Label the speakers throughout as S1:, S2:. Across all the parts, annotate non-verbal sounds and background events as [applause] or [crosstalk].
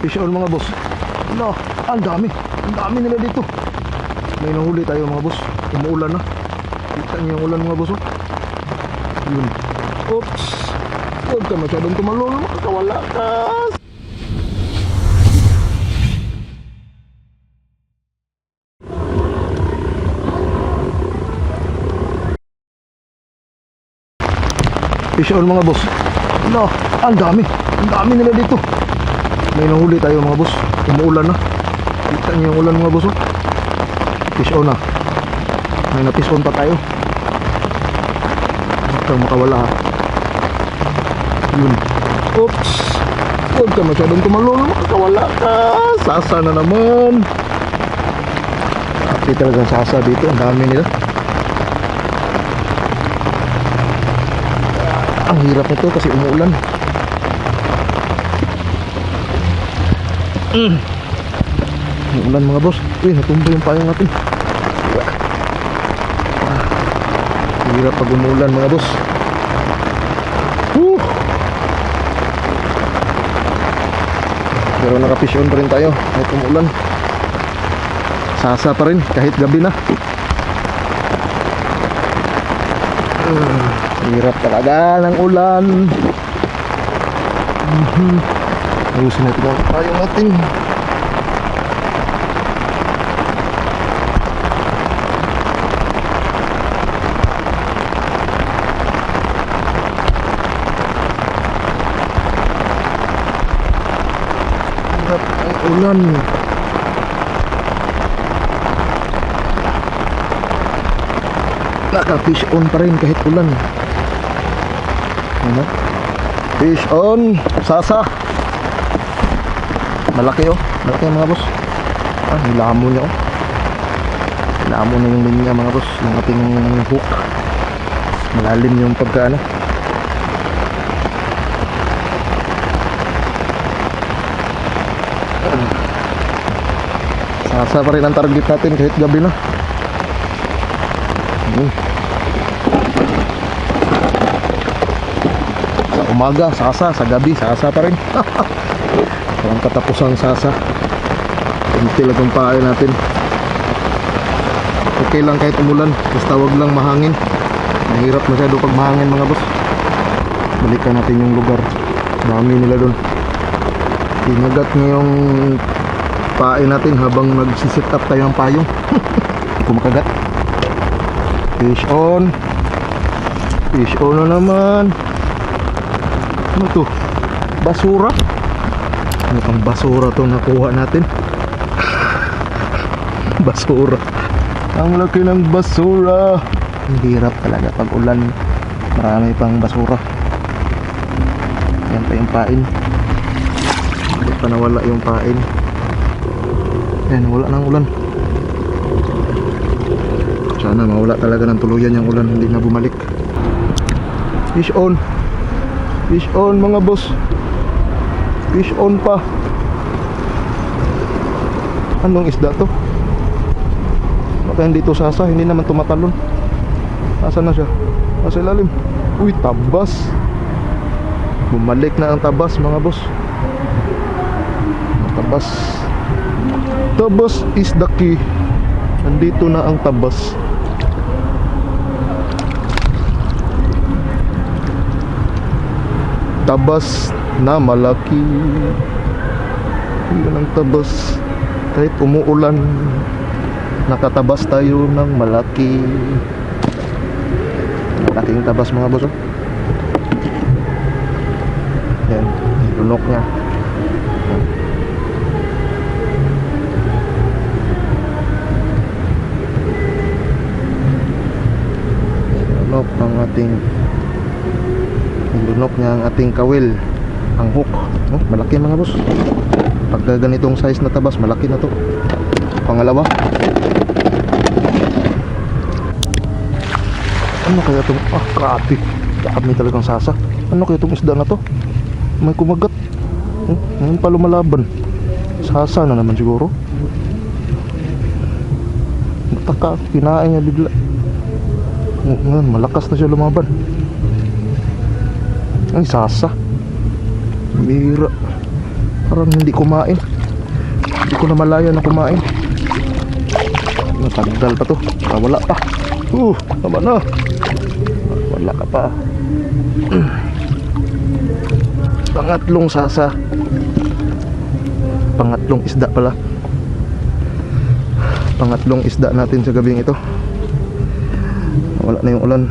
S1: Fish on mga boss. No, ang dami. Ang dami nila dito. May nahuli tayo mga boss. Umuulan na. Kita niyo yung ulan mga boss. Oh. Yun. Oops. Huwag ka masyadong tumalolo. Makakawala ka. Fish on mga boss. No, ang dami. Ang dami nila dito. May nahuli tayo mga boss. Umuulan na. Kita niyo yung ulan mga boss. Oh. Fish on na. May na-fish on pa tayo. Kang makawala ha. Yun. Oops. Huwag ka masyadong tumalolo. Makakawala ka. Sasa na naman. Grabe talagang sasa dito. Ang dami nila. Ang hirap nito kasi umuulan. Mm. Umuulan mga boss. Uy, natumba yung payong natin. Ah, Hirap pag umuulan mga boss. Whew. Pero nakafish on pa rin tayo kahit umuulan. Sasa pa rin kahit gabi na. Hirap talaga ng ulan. Mhm. Ayusin natin ang payong natin. Hirap ang ulan. Naka-fish on pa rin kahit ulan. Ano? Fish on. Sasa. Malaki oh. Malaki mga boss. Ah, nilamo niya oh. Nilamo na yung linya mga boss. Yung ating hook. Malalim yung pagka ano. Sasa pa rin ang target natin kahit gabi na. Hmm. Sa umaga, sasa. Sa gabi, sasa pa rin. [laughs] Walang katapusang sasa. Kunti lang ang paay natin. Okay lang kahit umulan. Basta wag lang mahangin. Mahirap masyado pag mahangin mga boss. Balikan natin yung lugar. Dami nila doon. Inagat niya yung paay natin habang nagsisit up tayo ng payong. [laughs] Hindi ko makagat. Fish on. Fish on na naman. Ano to? Basura? Pang basura to nakuha natin? basura. Ang laki ng basura. Ang hirap talaga pag ulan. Marami pang basura. Yan pa yung pain. Hindi pa nawala yung pain. Yan, wala ng ulan. Sana mawala talaga ng tuluyan yung ulan, hindi na bumalik. Fish on. Fish on mga boss. Fish on pa. Anong isda to? Baka hindi to sasa, hindi naman tumatalon. Asa na siya? Nasa ilalim. Uy, tabas. Bumalik na ang tabas mga boss. Tabas. Tabas is the key. Nandito na ang tabas. Tabas na malaki. Yun ang tabas. Kahit umuulan, nakatabas tayo ng malaki. Malaking tabas mga boss. oh. Yan, lunok niya. lunok ng ating lunok niya ang ating kawil ang hook oh, malaki mga boss. Pagka ganitong size na tabas malaki na to. Pangalawa. Ano kaya itong ah grabe. Dami talagang sasa. Ano kaya itong isda na to? May kumagat. Oh, ngayon pa lumalaban. Sasa na naman siguro. Nataka kinain niya bigla. Oh, ngayon, malakas na siya lumaban. Ay, sasa. Bira. Parang hindi kumain. Hindi ko na malaya na kumain. Natagdal pa to. Ah, wala pa. Uh, tama na. Wala ka pa. [clears throat] Pangatlong sasa. Pangatlong isda pala. Pangatlong isda natin sa gabing ito. Wala na yung ulan.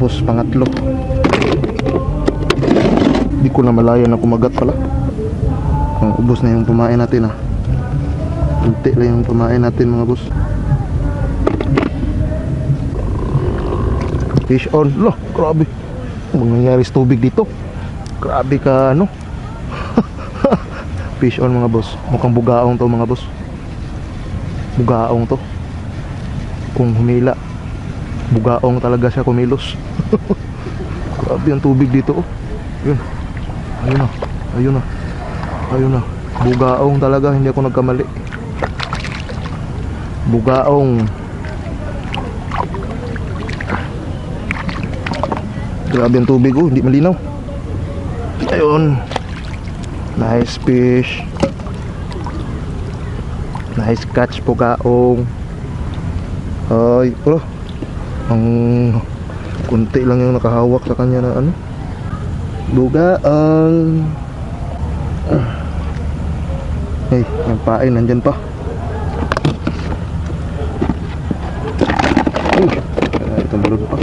S1: Boss, pangatlo. Di ko na malaya na kumagat pala. Oh, ubos na yung pumain natin ah. Unti lang yung pumain natin mga boss. Fish on. Loh, grabe. Ano nangyayari sa tubig dito? Grabe ka ano. [laughs] Fish on mga boss. Mukhang bugaong to mga boss. Bugaong to. Kung humila. Bugaong talaga siya kumilos. [laughs] Grabe ang tubig dito oh. Yun. Ayun na. Ayun na. Ayun na. Bugaong talaga. Hindi ako nagkamali. Bugaong. Grabe ang tubig oh. Hindi malinaw. Ayun. Nice fish. Nice catch bugaong. Ay, oh. Ang kunti lang yung nakahawak sa kanya na ano. Bugaong. Hey, yung pain nandyan pa. Uy, ay, tumalon pa.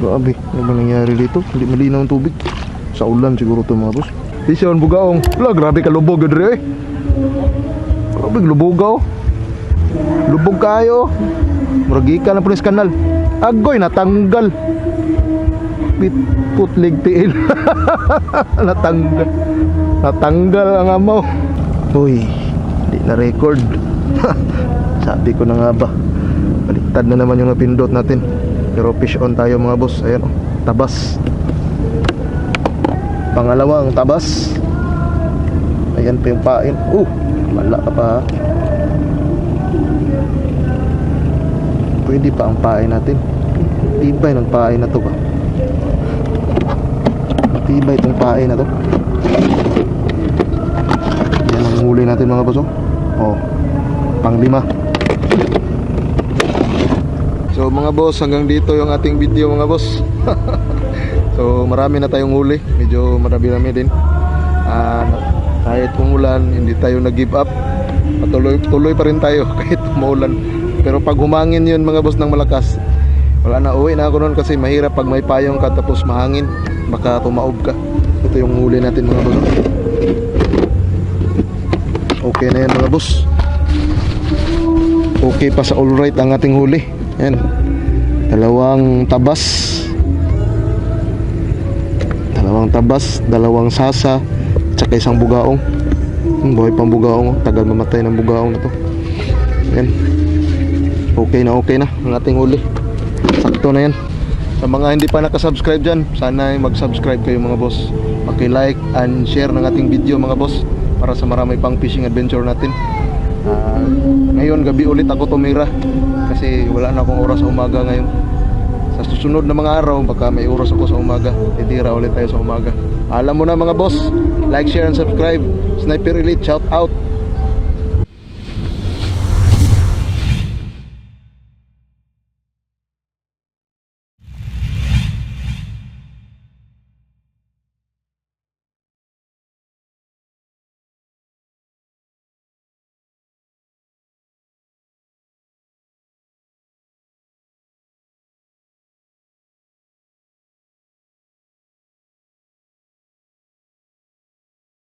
S1: Grabe, ano ba nangyari dito? Hindi malinaw ang tubig. Sa ulan siguro ito mga boss. Isyon, bugaong. Wala, grabe ka lubog, Adre. Grabe, lubugaw. Lubog kayo. Muragi ka ng pulis kanal. Agoy, natanggal. Pit, putlig tiil. [laughs] natanggal. Natanggal ang amaw. Uy, hindi na record. [laughs] Sabi ko na nga ba. Baliktad na naman yung napindot natin. Pero fish on tayo mga boss. Ayan oh, tabas. Pangalawang tabas. Ayan pa yung pain. Uh, wala ka pa. ha. Pwede pa ang pain natin. Tibay ng pain na to ba? Tibay itong pain na to. Yan ang huli natin mga boss. Oh, oh pang lima. So mga boss, hanggang dito yung ating video mga boss. [laughs] so marami na tayong huli, medyo marami-rami din. Ah, kahit umulan, hindi tayo nag-give up. Patuloy tuloy pa rin tayo [laughs] kahit umulan. Pero pag humangin yun mga boss ng malakas, wala na uwi na ako noon kasi mahirap pag may payong ka tapos mahangin, baka tumaob ka. Ito yung huli natin mga boss. Okay na yan mga boss. Okay pa sa all right ang ating huli. Yan. Dalawang tabas. Dalawang tabas, dalawang sasa, tsaka isang bugaong. Buhay pang bugaong. oh. Tagal mamatay ng bugaong na to. Yan. Okay na okay na ang ating huli. Sakto na yan. Sa mga hindi pa nakasubscribe dyan, sana ay mag-subscribe kayo mga boss. Paki-like and share ng ating video mga boss para sa marami pang fishing adventure natin. Ah, ngayon gabi ulit ako tumira kasi wala na akong oras sa umaga ngayon. Sa susunod na mga araw baka may oras ako sa umaga. Titira ulit tayo sa umaga. Alam mo na mga boss, like, share and subscribe. Sniper Elite shout out.